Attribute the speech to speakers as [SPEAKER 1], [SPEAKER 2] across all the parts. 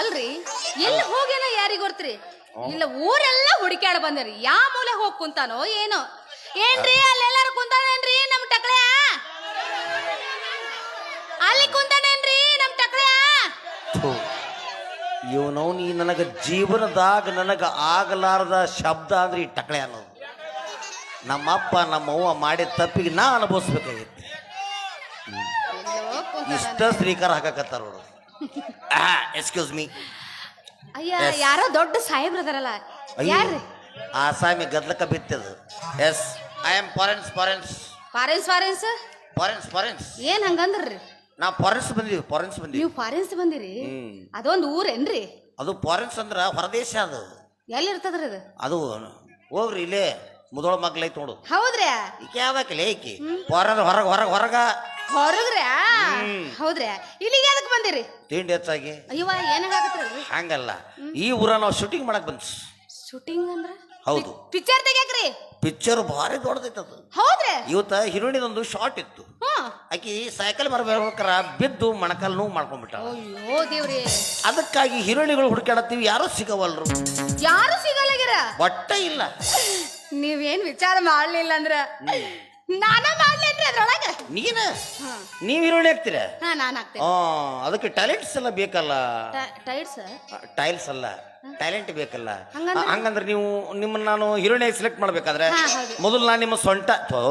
[SPEAKER 1] ಅಲ್ರಿ? ಎಲ್ಲಿ ಹೋಗ್ಯಾನ ಯಾರಿಗ್ ಗೊತ್ತ್ರಿ? ಇಲ್ಲ, ಊರೆಲ್ಲ ಹುಡುಕ್ಯಾಡ ಬಂದ್ರಿ. ಯಾವ ಮೂಲೆ ಹೋಗ್ ಕುಂತಾನೋ ಏನೋ? ಏನ್ರಿ, ಅಲ್ಲೆಲ್ಲಾರು ಕುಂತಾನೇನ್ರಿ ನಮ್ ಟಕ್ಳ್ಯಾ? ಅಲ್ಲಿ ಕುಂತಾನೇನ್ರಿ ನಮ್ ಟಕ್ಳ್ಯಾ?
[SPEAKER 2] ಇವನವ್ ನೀ ನನಗೆ ಜೀವನದಾಗ ನನಗೆ ಆಗಲಾರದ ಶಬ್ದ ಅಂದ್ರೆ ಈ ಟಕಳೆ ಅನ್ನೋದು. ನಮ್ಮಪ್ಪ, ನಮ್ಮವ್ವ ಮಾಡಿದ ತಪ್ಪಿಗೆ ನಾ ಅನುಭವಿಸ್ಬೇಕಾಗಿತ್ತು. ಇಷ್ಟ ಶ್ರೀಕಾರ ಹಾಕಕತ್ತಾರ ನೋಡು. ಎಕ್ಸ್ಕ್ಯೂಸ್ ಮೀ
[SPEAKER 1] ಅಯ್ಯ ಯಾರೋ ದೊಡ್ಡ ಸಾಹೇಬ್ರ ಯಾರು ಯಾರ್ರಿ?
[SPEAKER 2] ಆಸಾಮಿ ಗದ್ಲಕ್ಕ ಬಿತ್ತದು ಎಸ್ ಐ ಆಮ್ ಫಾರೆನ್ಸ್ ಫಾರೆನ್ಸ್
[SPEAKER 1] ಫಾರೆನ್ಸ್ ಫಾರೆನ್ಸ್
[SPEAKER 2] ಫಾರೆನ್ಸ್ ಫಾರೆನ್ಸ್
[SPEAKER 1] ಏನ್ ಹಂಗಂದ್ರಿ?
[SPEAKER 2] ನಾವು ಫಾರೆನ್ಸ್ ಬಂದೀವಿ ಫಾರೆನ್ಸ್ ಬಂದೀವಿ.
[SPEAKER 1] ನೀವು ಫಾರೆನ್ಸ್ ಬಂದಿರಿ. ಅದೊಂದು ಊರೇನ್ರಿ
[SPEAKER 2] ಅದು ಫಾರೆನ್ಸ್ ಅಂದ್ರೆ ಹೊರದೇಶ ಅದು.
[SPEAKER 1] ಎಲ್ಲಿ ಇರ್ತದ್ರಿ ಅದು?
[SPEAKER 2] ಅದು ಹೋಗ್ರಿ ಇಲ್ಲೇ. ಮುದೋಳ ಮಗ್ಲ ಐತ್ ನೋಡು.
[SPEAKER 1] ಹೌದ್ರಿ
[SPEAKER 2] ಈಕೆ ಈಕಿ? ಹೊರಗ ಹೊರಗ ಹೊರಗ ಹೊರಗ.
[SPEAKER 1] ಹೊರಗ್ರಿ
[SPEAKER 2] ಹ್ಮ್.
[SPEAKER 1] ಹೌದ್ರಿ ಇಲ್ಲಿಗೆ ಅದಕ್ಕೆ ಬಂದಿರಿ?
[SPEAKER 2] ತಿಂಡಿ ಹೆಚ್ಚಾಗಿ.
[SPEAKER 1] ಅಯ್ಯವ್ವ ಏನಾಗತ್ರಿ
[SPEAKER 2] ಹಂಗಲ್ಲ. ಈ ಊರ ನಾವು ಶೂಟಿಂಗ್ ಮಾಡಕ್ ಬಂದ್
[SPEAKER 1] ಶೂಟಿಂಗ್ ಅಂದ್ರ?
[SPEAKER 2] ಹೌದು.
[SPEAKER 1] ಪಿಕ್ಚರ್ ತೆಗ್ಯಾಕ್ರಿ?
[SPEAKER 2] ಪಿಕ್ಚರ್ ಭಾರಿ ದೊಡ್ಡದೈತೆ ಅದು.
[SPEAKER 1] ಹೌದ್ರಿ
[SPEAKER 2] ಇವತ್ತ ಹಿರೋಣಿದೊಂದು ಶಾರ್ಟ್ ಇತ್ತು. ಆಕಿ ಸೈಕಲ್ ಬರ್ಬೇಕಾರ ಬಿದ್ದು ಮಣಕಲ್ ನೋವು ಮಾಡ್ಕೊಂಡ್ಬಿಟ್ಟ
[SPEAKER 1] ಅಯ್ಯೋ ದೇವ್ರಿ.
[SPEAKER 2] ಅದಕ್ಕಾಗಿ ಹಿರೋಣಿಗಳು ಹುಡುಕಾಡತ್ತೀವಿ ಯಾರೂ ಸಿಗವಲ್ರು.
[SPEAKER 1] ಯಾರು ಸಿಗಲ್ಲ
[SPEAKER 2] ಬಟ್ಟೆ ಇಲ್ಲ.
[SPEAKER 1] ನೀವೇನ್ ವಿಚಾರ ಮಾಡ್ಲಿಲ್ಲ ಅಂದ್ರ? ನಾನ ಮಾಡ್ಲಿಲ್ಲ ಅದ್ರೊಳಗ?
[SPEAKER 2] ನೀನ? ನೀವ್ ಹೀರೋಣಿ ಆಗ್ತೀರ?
[SPEAKER 1] ಹಾ ನಾನ್ ಹಾಕ್ತೇನೆ
[SPEAKER 2] ಆ ಅದಕ್ಕೆ ಟ್ಯಾಲೆಂಟ್ಸ್ ಎಲ್ಲ ಬೇಕಲ್ಲ?
[SPEAKER 1] ಟೈಲ್ಸ್?
[SPEAKER 2] ಟೈಲ್ಸ್ ಅಲ್ಲ. ಟ್ಯಾಲೆಂಟ್ ಬೇಕಲ್ಲ.
[SPEAKER 1] ಹಂಗಂದ್ರೆ?
[SPEAKER 2] ಹಂಗಂದ್ರೆ ನೀವು ನಿಮ್ಮನ್ನ ನಾನು ಹೀರೋಯಿನ್ ಸೆಲೆಕ್ಟ್ ಮಾಡ್ಬೇಕಾದ್ರೆ
[SPEAKER 1] ಹಾ, ಹೌದು.
[SPEAKER 2] ಮೊದಲು ನಾನು ನಿಮ್ಮ ಸೊಂಟ ಥೋ,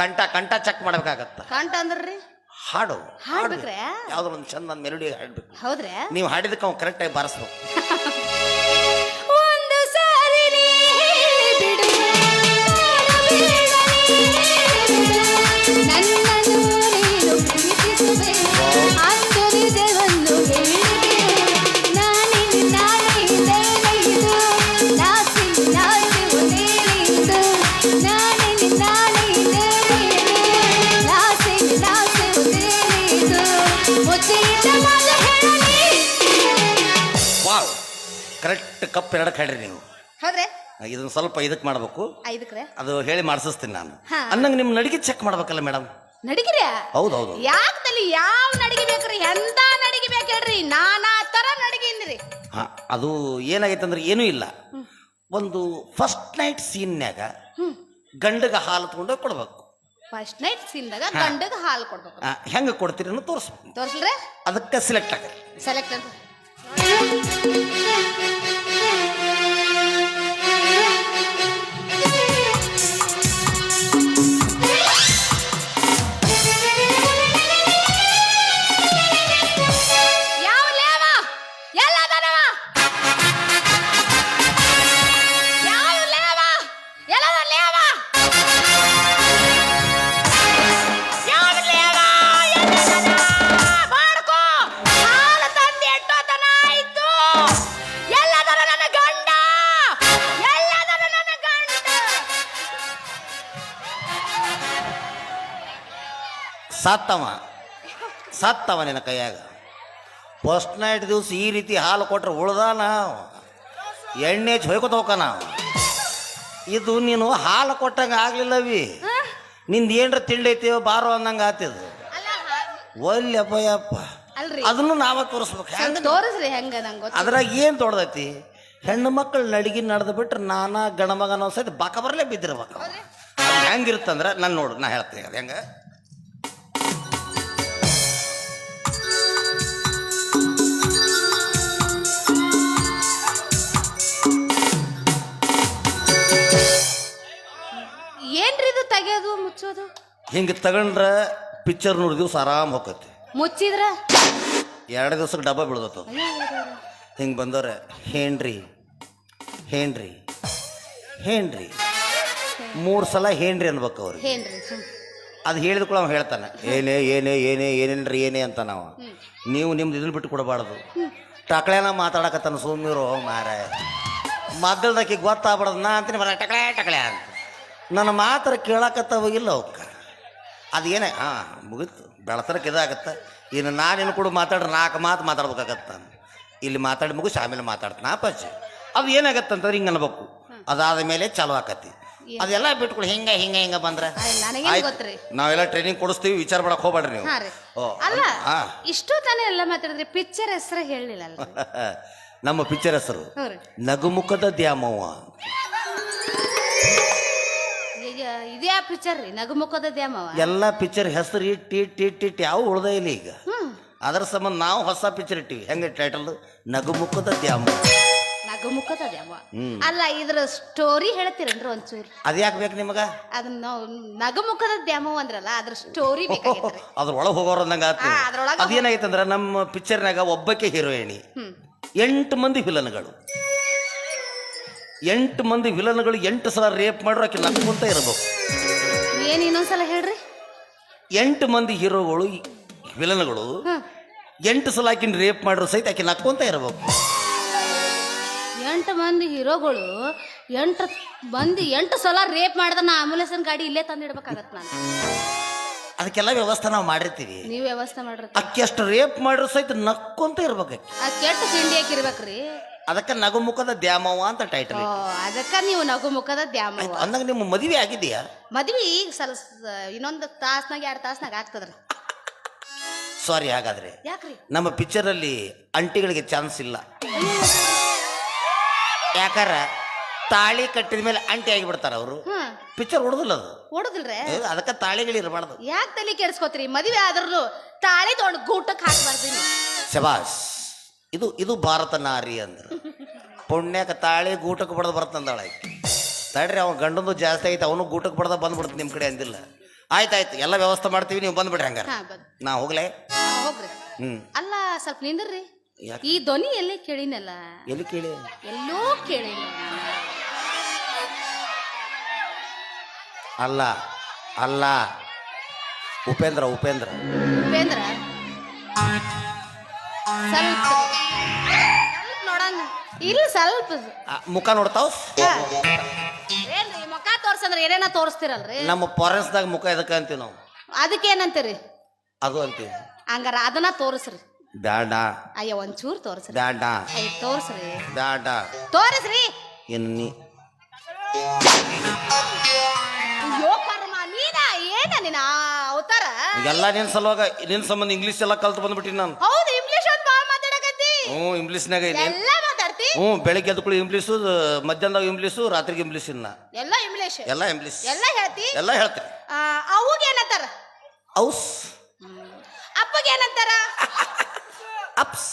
[SPEAKER 2] ಕಂಠ ಕಂಠ ಚೆಕ್ ಮಾಡ್ಬೇಕಾಗತ್ತ.
[SPEAKER 1] ಕಂಟ ಅಂದ್ರಿ
[SPEAKER 2] ಹಾಡು.
[SPEAKER 1] ಹಾಡ್ಬೇಕ್ರೆ?
[SPEAKER 2] ಯಾವ್ದೋ ಒಂದು ಚಂದ ಮೆಲೋಡಿ ಹಾಡ್ಬೇಕು.
[SPEAKER 1] ಹೌದ್ರೆ
[SPEAKER 2] ನೀವು ಹಾಡಿದಕ್ಕೆ ಅವ್ನು ಕರೆಕ್ಟಾಗಿ ಬಾರಿಸ್ಬೇಕು. ಕರೆಕ್ಟ್ ಕಪ್ ಎರಡಕ್ಕೆ ಹಾಡ್ರಿ ನೀವು.
[SPEAKER 1] ಹೌದ್ರಿ?
[SPEAKER 2] ಇದನ್ನ ಸ್ವಲ್ಪ ಇದಕ್ಕೆ ಮಾಡ್ಬೇಕು.
[SPEAKER 1] ಐದಕ್ರೆ
[SPEAKER 2] ಅದು ಹೇಳಿ ಮಾಡಿಸ್ತೀನಿ ನಾನು.
[SPEAKER 1] ಹಾ.
[SPEAKER 2] ಅನ್ನಂಗೆ ನಿಮ್ಮ ನಡಿಗೆ ಚೆಕ್ ಮಾಡ್ಬೇಕಲ್ಲ ಮೇಡಮ್
[SPEAKER 1] ನಡಿಗಿರಿ
[SPEAKER 2] ಹೌದು ಹೌದು
[SPEAKER 1] ಯಾಕದಲ್ಲಿ ಯಾವ ನಡಿಗೆ ಬೇಕ್ರಿ ಎಂತ ನಡಿಗೆ ಬೇಕು ಹೇಳ್ರಿ? ನಾನಾ ತರ ನಡಿಗೆ ಇಂದ್ರಿ
[SPEAKER 2] ಹಾ ಅದು ಏನಾಗೈತೆ ಅಂದ್ರೆ ಏನೂ ಇಲ್ಲ. ಒಂದು ಫಸ್ಟ್ ನೈಟ್ ಸೀನ್ಯಾಗ ಗಂಡಗ ಹಾಲು ತಗೊಂಡೋಗಿ ಕೊಡ್ಬೇಕು.
[SPEAKER 1] ಫಸ್ಟ್ ನೈಟ್ ಸೀನ್ದಾಗ ಗಂಡಗ ಹಾಲು ಕೊಡ್ಬೇಕು.
[SPEAKER 2] ಆ, ಹೆಂಗೆ ಕೊಡ್ತೀರಿ ಅನ್ನೋ ತೋರಿಸ್ಬೇಕು.
[SPEAKER 1] ತೋರ್ಸಲ್ರಿ
[SPEAKER 2] ಅದಕ್ಕೆ ಸೆಲೆಕ್ಟ್ ಆಗ
[SPEAKER 1] ಸೆಲೆಕ್ಟ್
[SPEAKER 2] ಸತ್ತವ. ಸತ್ತವ ನಿನ್ನ ಕೈಯಾಗ. ಫಸ್ಟ್ ನೈಟ್ ದಿವಸ ಈ ರೀತಿ ಹಾಲು ಕೊಟ್ರೆ ಉಳ್ದಾನ ಎಣ್ಣೆ ಹಚ್ಚಿ ಹೊಯ್ಕೊತ ಹೋಗ್ತಾನ ಅವ. ಇದು ನೀನು ಹಾಲು ಕೊಟ್ಟಂಗೆ ಆಗ್ಲಿಲ್ಲವಿ. ನಿಂದ ಏನ್ರ ತಿಂಡಿ ಐತಿ ಬಾರೋ ಅನ್ನಂಗೆ ಆತಿದು. ಒಲ್ಲೆಪ್ಪ ಯಪ್ಪ ಅದನ್ನು ನಾವ ತೋರಿಸ್ಬೇಕು. ಹೆಂಗ
[SPEAKER 1] ಹೆಂಗ
[SPEAKER 2] ಅದ್ರಾಗ ಏನು ತೊಡ್ದೈತಿ ಹೆಣ್ಣು ಮಕ್ಕಳು ನಡಿಗೆ ನಡೆದು ಬಿಟ್ರೆ ನಾನಾ ಗಣಮಗನ ಸಹಿತ ಬಕ ಬರಲೇ ಬಿದ್ದಿರ್ಬೇಕು ಹೆಂಗಿರುತ್ತಂದ್ರೆ ನಾನು ನೋಡು ನಾ ಹೇಳ್ತೀನಿ ಅದು ಹೆಂಗೆ?
[SPEAKER 1] ತೆಗೆಯೋದು ಮುಚ್ಚೋದು?
[SPEAKER 2] ಹಿಂಗೆ ತಗೊಂಡ್ರೆ ಪಿಕ್ಚರ್ ನೋಡಿ ದಿವಸ ಆರಾಮ್ ಹೋಗತ್ತೆ
[SPEAKER 1] ಮುಚ್ಚಿದ್ರ?
[SPEAKER 2] ಎರಡು ದಿವ್ಸಕ್ಕೆ ಡಬ್ಬ ಬೀಳ್ದತ್ತು. ಹಿಂಗೆ ಬಂದವ್ರೆ ಹೇನ್ರಿ ಹೇನ್ರಿ ಹೇನ್ರಿ ಮೂರು ಸಲ ಹೇನ್ರಿ ಅನ್ಬೇಕು ಅವ್ರಿಗೆ.
[SPEAKER 1] ಏನ್ರಿ.
[SPEAKER 2] ಅದು ಹೇಳಿದ ಕೂಡ ಅವ್ನು ಹೇಳ್ತಾನೆ ಏನೇ ಏನೇ ಏನೇ ಏನೇನ್ರಿ ಏನೇ ಅಂತ ನಾವು. ನೀವು ನಿಮ್ದು ಇದನ್ನ ಬಿಟ್ಟು ಕೊಡಬಾರ್ದು. ಟಕಳೆನ ಮಾತಾಡಕತ್ತಾನ ಸೋಮಿರು ಮಾರಾಯ ಮದ್ದಲ್ದಾಕಿ ಗೊತ್ತಾಗ್ಬಾರ್ದು ನಾ ಅಂತೀನಿ ಬರ ಟಕಳೆ ಟಕಳೆ ಅಂತ. ನನ್ನ ಮಾತ್ರ ಕೇಳಕತ್ತವ ಇಲ್ಲ ಅವಕ್ಕ. ಅದೇನೇ? ಏನೇ ಹಾಂ ಮುಗಿತು. ಬೆಳತನಕ್ಕೆ ಇದಾಗತ್ತೆ. ಇನ್ನು ನಾನೇನು ಕೂಡ ಮಾತಾಡ್ರೆ ನಾಲ್ಕು ಮಾತು ಮಾತಾಡ್ಬೇಕಾಗತ್ತ ಇಲ್ಲಿ ಮಾತಾಡಿ ಮುಗಿಸಿ ಆಮೇಲೆ ಮಾತಾಡ್ತಾನೆ. ಅಪ್ಪಾಜಿ ಅದು ಏನಾಗತ್ತಂತಂದ್ರೆ ಹಿಂಗೆ ಅನ್ಬೇಕು. ಅದಾದ ಮೇಲೆ ಚಾಲು ಆಕತಿ. ಅದೆಲ್ಲ ಬಿಟ್ಕೊಳಿ ಹಿಂಗ ಹಿಂಗ ಹಿಂಗ ಬಂದ್ರೆ? ನಾವೆಲ್ಲ ಟ್ರೈನಿಂಗ್ ಕೊಡಿಸ್ತೀವಿ ವಿಚಾರ ಮಾಡಕ್ ಹೋಗ್ಬೇಡ್ರಿ ನೀವು.
[SPEAKER 1] ಅಲ್ಲ. ಇಷ್ಟು ತಾನೇ ಎಲ್ಲ ಮಾತಾಡಿದ್ರಿ ಪಿಕ್ಚರ್ ಹೆಸರು ಹೇಳಿಲ್ಲ
[SPEAKER 2] ನಮ್ಮ ಪಿಕ್ಚರ್ ಹೆಸರು ನಗುಮುಖದ ದ್ಯಾಮವ್ವ.
[SPEAKER 1] ಇದ್ಯಾ ಪಿಕ್ಚರ್ ರೀ? ನಗುಮುಖದ ದ್ಯಾಮವ
[SPEAKER 2] ಎಲ್ಲ ಪಿಕ್ಚರ್ ಹೆಸರು ಇಟ್ಟು ಇಟ್ಟು ಇಟ್ಟು ಇಟ್ಟು ಯಾವ ಉಳ್ದ ಇಲ್ಲ ಈಗ. ಅದರ ಸಂಬಂಧ ನಾವು ಹೊಸ ಪಿಕ್ಚರ್ ಇಟ್ಟಿವಿ. ಹೆಂಗೆ ಟೈಟಲ್ ನಗುಮುಖದ ದ್ಯಾಮ
[SPEAKER 1] ನಗುಮುಖದ ದ್ಯಾಮವ
[SPEAKER 2] ಹ್ಮ್.
[SPEAKER 1] ಅಲ್ಲ ಇದ್ರ ಸ್ಟೋರಿ ಹೇಳ್ತೀರೇನ್ರಿ ಒಂಚೂರು?
[SPEAKER 2] ಅದು ಯಾಕೆ ಬೇಕು ನಿಮಗ?
[SPEAKER 1] ಅದನ್ನ ನಾವು ನಗುಮುಖದ ದ್ಯಾಮವ ಅಂದ್ರಲ್ಲ ಅದ್ರ ಸ್ಟೋರಿ
[SPEAKER 2] ಅದ್ರೊಳಗೆ ಹೋಗೋರು ಅಂದಂಗ ಆತು
[SPEAKER 1] ಹಾ, ಅದ್ರೊಳಗ
[SPEAKER 2] ಅದೇನಾಗೈತೆ ನಮ್ಮ ಪಿಕ್ಚರ್ನಾಗ ಒಬ್ಬಕ್ಕೆ ಹೀರೋಯಿನಿ
[SPEAKER 1] ಹ್ಮ್.
[SPEAKER 2] ಎಂಟು ಮಂದಿ ವಿಲನ್ಗಳು ಎಂಟು ಮಂದಿ ವಿಲನ್ಗಳು ಎಂಟು ಸಲ ರೇಪ್ ಮಾಡ್ರು ಆಕೆ ನಕ್ಕೊಂತ ಇರ್ಬೇಕು.
[SPEAKER 1] ಏನ್ ಇನ್ನೊಂದ್ಸಲ ಹೇಳ್ರಿ?
[SPEAKER 2] ಎಂಟು ಮಂದಿ ಹೀರೋಗಳು ವಿಲನ್ಗಳು ಎಂಟು ಸಲ ಆಕಿನ ರೇಪ್ ಮಾಡ್ರು ಸಹಿತ ಆಕೆ ನಕ್ಕೊಂತ ಇರಬೇಕು.
[SPEAKER 1] ಎಂಟು ಮಂದಿ ಹೀರೋಗಳು ಎಂಟು ಮಂದಿ ಎಂಟು ಸಲ ರೇಪ್ ಮಾಡಿದ ನಾ ಆಂಬುಲೆನ್ಸ್ ಗಾಡಿ ಇಲ್ಲೇ ತಂದಿಡ್ಬೇಕಾಗತ್ತೆ ನಾನು.
[SPEAKER 2] ಅದಕ್ಕೆಲ್ಲ ವ್ಯವಸ್ಥೆ ನಾವು ಮಾಡಿರ್ತೀವಿ.
[SPEAKER 1] ನೀವು ವ್ಯವಸ್ಥೆ ಮಾಡ್ರಿ
[SPEAKER 2] ಅಕ್ಕಿ ಅಷ್ಟು ರೇಪ್ ಮಾಡ್ರು ಸಹಿತ ನಕ್ಕೊಂತ ಇರ್ಬೇಕು ಆಕಿ
[SPEAKER 1] ಆ ಕೆಟ್ಟ ತಿಂಡಿ ಹಾಕಿರ್ಬೇಕ್ರಿ
[SPEAKER 2] ಅದಕ್ಕೆ ನಗುಮುಖದ ದ್ಯಾಮವ್ವ ಅಂತ ಟೈಟಲ್
[SPEAKER 1] ಓ ಅದಕ್ಕ ನೀವು ನಗುಮುಖದ ದ್ಯಾಮವ
[SPEAKER 2] ಅಂದಾಗ ನಿಮ್ಮ ಮದುವೆ ಆಗಿದೆಯಾ?
[SPEAKER 1] ಮದ್ವಿ ಈಗ ಸಲ ಇನ್ನೊಂದು ತಾಸ್ನಾಗ ಎರಡು ತಾಸ್ನಾಗ ಆಗ್ತದ್ರಿ.
[SPEAKER 2] ಸಾರಿ ಹಾಗಾದ್ರೆ.
[SPEAKER 1] ಯಾಕ್ರಿ?
[SPEAKER 2] ನಮ್ಮ ಪಿಕ್ಚರಲ್ಲಿ ಅಂಟಿಗಳಿಗೆ ಚಾನ್ಸ್ ಇಲ್ಲ. ಯಾಕಾರ? ತಾಳಿ ಕಟ್ಟಿದ ಮೇಲೆ ಅಂಟಿ ಆಗಿಬಿಡ್ತಾರ ಅವರು.
[SPEAKER 1] ಹ್ಮ್
[SPEAKER 2] ಪಿಕ್ಚರ್ ಹೊಡೆದಿಲ್ಲ ಅದು.
[SPEAKER 1] ಓಡುದಿಲ್ರಿ?
[SPEAKER 2] ಏ, ಅದಕ್ಕೆ ತಾಳಿಗಳಿರಬಾರ್ದು
[SPEAKER 1] ಯಾಕೆ ತಲೆ ಕೆಡಿಸ್ಕೋತೀರಿ? ಮದುವೆ ಆದ್ರೂ ತಾಳಿ ತೊಗೊಂಡು ಗೂಟಕ್ಕೆ ಹಾಕ್ಬಾರ್ದು ನೀವು.
[SPEAKER 2] ಶಬಾಸ್ ಇದು ಇದು ಭಾರತ ನಾರಿ ಅಂದ್ರೆ. ಪುಣ್ಯಕ ತಾಳಿ ಗೂಟಕ್ಕೆ ಬಡ್ದು ಬರ್ತಂದಾಳೆ ತಡ್ರಿ ಅವ ಗಂಡಂದು ಜಾಸ್ತಿ ಐತೆ ಅವನು ಗೂಟಕ್ಕೆ ಬಡ್ದ ಬಂದ್ಬಿಡ್ತು ನಿಮ್ಮ ಕಡೆ ಅಂದಿಲ್ಲ. ಆಯ್ತಾಯ್ತು ಎಲ್ಲ ವ್ಯವಸ್ಥೆ ಮಾಡ್ತೀವಿ ನೀವು ಬಂದ್ಬಿಡ್ರಿ ಹಂಗಾರೆ.
[SPEAKER 1] ಹಾ ಬಂದ್.
[SPEAKER 2] ನಾ ಹೋಗ್ಲೇ?
[SPEAKER 1] ಹೋಗ್ರಿ.
[SPEAKER 2] ಹ್ಮ್.
[SPEAKER 1] ಅಲ್ಲ ಸ್ವಲ್ಪ ನಿಂದ್ರಿ
[SPEAKER 2] ಯಾಕೆ?
[SPEAKER 1] ಈ ಧ್ವನಿ ಎಲ್ಲಿ ಕೇಳಿನಲ್ಲ?
[SPEAKER 2] ಎಲ್ಲಿ ಕೇಳಿ?
[SPEAKER 1] ಎಲ್ಲೋ ಕೇಳಿನ
[SPEAKER 2] ಅಲ್ಲ ಅಲ್ಲ. ಉಪೇಂದ್ರ ಉಪೇಂದ್ರ.
[SPEAKER 1] ಉಪೇಂದ್ರ? ಸ್ವಲ್ಪ. ನೋಡೋಣ ಇಲ್ಲ ಸ್ವಲ್ಪ.
[SPEAKER 2] ಆ, ಮುಖ ನೋಡ್ತಾವ್.
[SPEAKER 1] ಏನ್ರಿ ಮುಖ ತೋರ್ಸಂದ್ರೆ ಏನೇನ ತೋರಿಸ್ತಿರಲ್ರಿ?
[SPEAKER 2] ನಮ್ಮ ಫಾರೆನ್ಸ್ದಾಗ ಮುಖ ಎದಕ್ಕೆ ಅಂತೀವಿ ನಾವು?
[SPEAKER 1] ಅದಕ್ಕೇನಂತೀರಿ?
[SPEAKER 2] ಅದು ಅಂತೀವಿ.
[SPEAKER 1] ಹಂಗಾರ ಅದನ್ನ ತೋರಿಸ್ರಿ.
[SPEAKER 2] ಬ್ಯಾಡ.
[SPEAKER 1] ಅಯ್ಯ ಒಂಚೂರು ತೋರಿಸ್ರಿ.
[SPEAKER 2] ಬ್ಯಾಡ.
[SPEAKER 1] ಅಯ್ಯ ತೋರಿಸ್ರಿ.
[SPEAKER 2] ಬ್ಯಾಡ.
[SPEAKER 1] ತೋರಿಸ್ರಿ.
[SPEAKER 2] ಎನ್ನಿ.
[SPEAKER 1] ಅಯ್ಯೋ ಕರ್ಮ ನೀನ ಏನ ನಿನ್ನ ಅವತಾರ?
[SPEAKER 2] ಎಲ್ಲ ನಿನ್ ಸಲುವಾಗ ನಿನ್ ಸಂಬಂಧ ಇಂಗ್ಲೀಷ್ ಎಲ್ಲ ಕಲ್ತು ಬಂದ್ಬಿಟ್ಟಿನಿ ನಾನು.
[SPEAKER 1] ಹೌದು ಇಂಗ್ಲಿಷ್ ಅಂತ ಬಾಳ್ ಮಾತಾಡಕತ್ತಿ.
[SPEAKER 2] ಹ್ಞೂ ಇಂಗ್ಲೀಷ್ನಾಗ ಇದೆ
[SPEAKER 1] ಎಲ್ಲ ಮಾತಾಡ್ತಿ?
[SPEAKER 2] ಹ್ಞೂ ಬೆಳಿಗ್ಗೆ ಕೂಡ ಇಂಗ್ಲೀಷು ಮಧ್ಯಾಹ್ನದಾಗ ಇಂಗ್ಲೀಷು ರಾತ್ರಿಗೆ ಇಂಗ್ಲೀಷ್ ಇನ್ನ.
[SPEAKER 1] ಎಲ್ಲ ಇಂಗ್ಲಿಷ್
[SPEAKER 2] ಎಲ್ಲ ಇಂಗ್ಲೀಷ್
[SPEAKER 1] ಎಲ್ಲ ಹೇಳ್ತಿ?
[SPEAKER 2] ಎಲ್ಲ ಹೇಳ್ತೀನಿ
[SPEAKER 1] ಅವ್ಗ ಏನಂತಾರ?
[SPEAKER 2] ಔಸ್.
[SPEAKER 1] ಅಪ್ಪಗೆ ಏನಂತಾರ?
[SPEAKER 2] ಅಪ್ಸ್.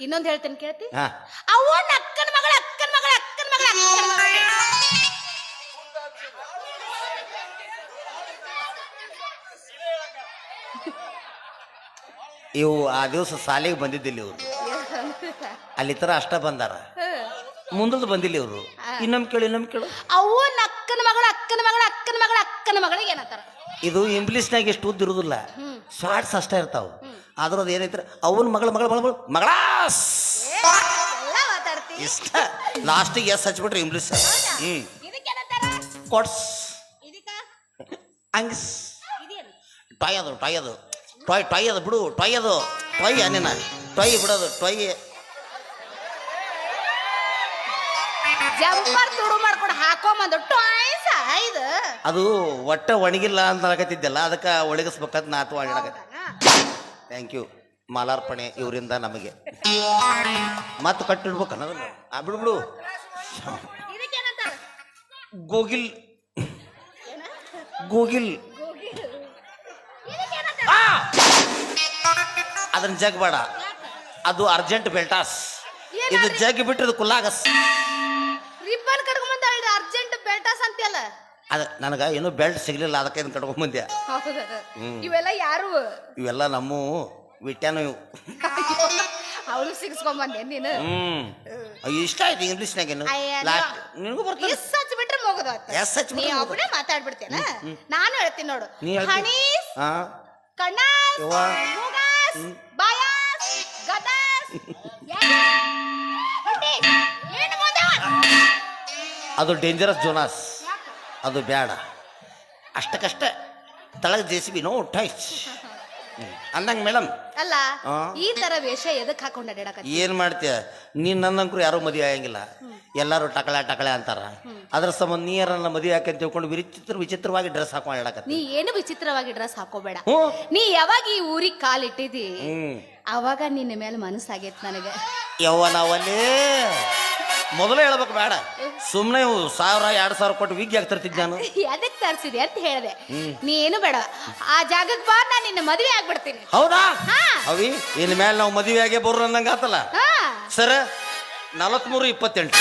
[SPEAKER 1] ಇನ್ನೊಂದು ಹೇಳ್ತೇನೆ ಕೇಳ್ತಿ?
[SPEAKER 2] ಹಾ.
[SPEAKER 1] ಅವ್ವ ಅಕ್ಕನ ಮಗಳ ಅಕ್ಕನ ಮಗಳ ಅಕ್ಕನ ಮಗಳ ಅಕ್ಕನ ಮಗಳ.
[SPEAKER 2] ಇವು ಆ ದಿವಸ ಸಾಲಿಗೆ ಬಂದಿದ್ದಿಲ್ಲ ಇವರು. ಅಲ್ಲಿ ತರ ಅಷ್ಟ ಬಂದಾರ. ಮುಂದದ್ದು ಬಂದಿಲ್ಲ ಇವರು. ಇನ್ನೊಮ್ಮೆ ಕೇಳು ಇನ್ನೊಮ್ಮೆ ಕೇಳು.
[SPEAKER 1] ಅವು ಅಕ್ಕನ ಮಗಳ ಅಕ್ಕನ ಮಗಳ ಅಕ್ಕನ ಮಗಳ ಅಕ್ಕನ ಮಗಳಿಗೆ ಏನಂತಾರ?
[SPEAKER 2] ಇದು ಇಂಗ್ಲೀಷ್ನಾಗ ಎಷ್ಟು ಉದ್ದ ಇರುದಿಲ್ಲ. ಶಾರ್ಟ್ಸ್ ಅಷ್ಟೇ ಇರ್ತಾವ. ಆದ್ರೂ ಅದು ಏನೈತ್ರ? ಅವನ ಮಗಳ ಮಗಳ ಮಗಳ ಮಗಳ ಮಗಳಾಸ್! ಇಷ್ಟ. ಲಾಸ್ಟಿಗೆ ಎಸ್ ಹಚ್ಬಿಟ್ರೆ ಇಂಗ್ಲೀಷ್ ಹ್ಮ್. ಅಂಗ್ಸ್
[SPEAKER 1] ಇದೇನು?
[SPEAKER 2] ಟಾಯ್ ಅದು ಟಾಯ್ ಅದು. ಟಾಯ್ ಟೊಯ್ ಅದು ಬಿಡು ಟೊಯ್ ಅದು. ಟೊಯ್ ಅನ್ನಿನ. ಟೊಯ್ ಬಿಡೋದು ಟಾಯ್
[SPEAKER 1] ಜಂಪರ್ ತುಡು ಮಾಡ್ಕೊಂಡು ಹಾಕೊಂಬಂದು ಟಾಯ್ಸ ಇದು
[SPEAKER 2] ಅದು ಒಟ್ಟ ಒಣಗಿಲ್ಲ ಅಂತ ಅನ್ನಕತ್ತಿದ್ದೆಲ್ಲ ಅದಕ್ಕೆ ಒಣಗಿಸ್ಬೇಕಂತ ನಾತು ಆಡಕತ್ತೆ ಥ್ಯಾಂಕ್ ಯು ಮಾಲಾರ್ಪಣೆ ಇವರಿಂದ ನಮಗೆ. ಮತ್ತೆ ಕಟ್ಟಿಡ್ಬೇಕು ಅನ್ನೋದನ್ನು ಆ ಬಿಡು ಬಿಡು. ಗೋಗಿಲ್ ಗೋಗಿಲ್ ಅದನ್ನ ಜಗ್ ಬೇಡ. ಅದು ಅರ್ಜೆಂಟ್ ಬೆಲ್ಟಾಸ್. ಇದು ಜಗ್ ಬಿಟ್ಟರೆ ಕುಲ್ಲಾಗಸ್.
[SPEAKER 1] Ribbon ಕಟ್ಕೊಂಬಂದ urgent ಬೆಲ್ಟಾಸ್ ಅಂತೀಯಲ್ಲ?
[SPEAKER 2] ಅದ ನನಗ ಏನು ಬೆಲ್ಟ್ ಸಿಗ್ಲಿಲ್ಲ ಅದಕ್ಕೆ ಇದನ್ನ ಕಟ್ಕೊಂಬಂದೆ.
[SPEAKER 1] ಹೌದಾ? ಇವೆಲ್ಲ ಯಾರು?
[SPEAKER 2] ಇವೆಲ್ಲ ನಮ್ಮ ವಿಟ್ಯಾನು ಇವು.
[SPEAKER 1] ಅವಳು ಸಿಗಿಸ್ಕೊಂಬಂದೆ ನೀನು?
[SPEAKER 2] ಹ್ಮ್. ಅಯ್ಯೋ, ಇಷ್ಟ ಆಯ್ತು ಇಂಗ್ಲೀಷ್ನಾಗ ಏನು ಲಾಸ್ಟ್ ನಿನಗೂ ಬರ್ತದೆ.
[SPEAKER 1] ಎಸ್ ಹಚ್ಚಿ ಬಿಟ್ರೆ ಮುಗಿದು
[SPEAKER 2] ಎಸ್ ಹಚ್ಚಿ
[SPEAKER 1] ನೀ ಒಬ್ಬನೇ ಮಾತಾಡ್ಬಿಡ್ತೇನ ನಾನು ಹೇಳ್ತೀನಿ ನೋಡು. ಹಣೀಸ್
[SPEAKER 2] ಹಾ
[SPEAKER 1] ಕಣ್ಣಾಸ್
[SPEAKER 2] ಯವ್ವ.
[SPEAKER 1] ಮೂಗಾಸ್ ಬಾಯಾಸ್ ಗದಾಸ್ ಹೊಟ್ಟಿ, ಏನು ಮುಂದೆ?
[SPEAKER 2] ಅದು ಡೇಂಜರಸ್ ಜೋನಾಸ್ ಅದು ಬೇಡ ಅಷ್ಟಕ್ಕಷ್ಟೇ ತಳಗ J C B no touch. ಅಂದಂಗ ಮೇಡಮ್.
[SPEAKER 1] ಅಲ್ಲ ಈ ತರ ವೇಷ ಎದಕ್ ಹಾಕೊಂಡ ಅಡ್ಯಾಡಕ
[SPEAKER 2] ಏನ್ ಮಾಡ್ತೀಯ? ನೀನ್ ನನ್ನಂಕರು ಯಾರು ಮದುವೆ ಆಗಂಗಿಲ್ಲ. ಎಲ್ಲಾರು ಟಕಳೆ ಟಕಳೆ ಅಂತಾರ. ಅದ್ರ ಸಂಬಂಧ ನೀ ಯಾರನ್ನ ಮದುವೆ ಹಾಕಿ ಅಂತ ತಿಳ್ಕೊಂಡು ವಿಚಿತ್ರ ವಿಚಿತ್ರವಾಗಿ ಡ್ರೆಸ್ ಹಾಕೊಂಡ
[SPEAKER 1] ನೀ ಏನು ವಿಚಿತ್ರವಾಗಿ ಡ್ರೆಸ್ ಹಾಕೋಬೇಡ. ನೀ ಯಾವಾಗ ಈ ಊರಿಗೆ ಕಾಲಿಟ್ಟಿದಿ ಅವಾಗ ನಿನ್ನ ಮೇಲೆ ಮನಸ್ಸಾಗೈತ್ ನನಗೆ.
[SPEAKER 2] ಯವ್ವ ನಾವಲ್ಲಿ? ಮೊದಲೇ ಹೇಳ್ಬೇಕು ಬೇಡ. ಸುಮ್ಮನೆ ಸಾವಿರ ಎರಡು ಸಾವಿರ ಕೊಟ್ಟು ವಿಗ್ ಯಾಕೆ ತರ್ತಿದ್ ನಾನು.
[SPEAKER 1] ಅದಕ್ಕೆ ತರ್ಸಿದೆ ಅಂತ ಹೇಳಿದೆ. ನೀ ಏನು ಬೇಡ. ಆ ಜಾಗಕ್ಕೆ ಬಾ ನಾನು ನಿನ್ನ ಮದುವೆ ಆಗ್ಬಿಡ್ತೀನಿ.
[SPEAKER 2] ಹೌದಾ?
[SPEAKER 1] ಹಾ.
[SPEAKER 2] ಅವಿ ಇನ್ ಮೇಲೆ ನಾವು ಮದುವೆ ಆಗೇ ಬರೋ
[SPEAKER 1] ಅಂದಂಗಾತಲ್ಲ
[SPEAKER 2] ಸರ ನಲವತ್ಮೂರು ಇಪ್ಪತ್ತೆಂಟು.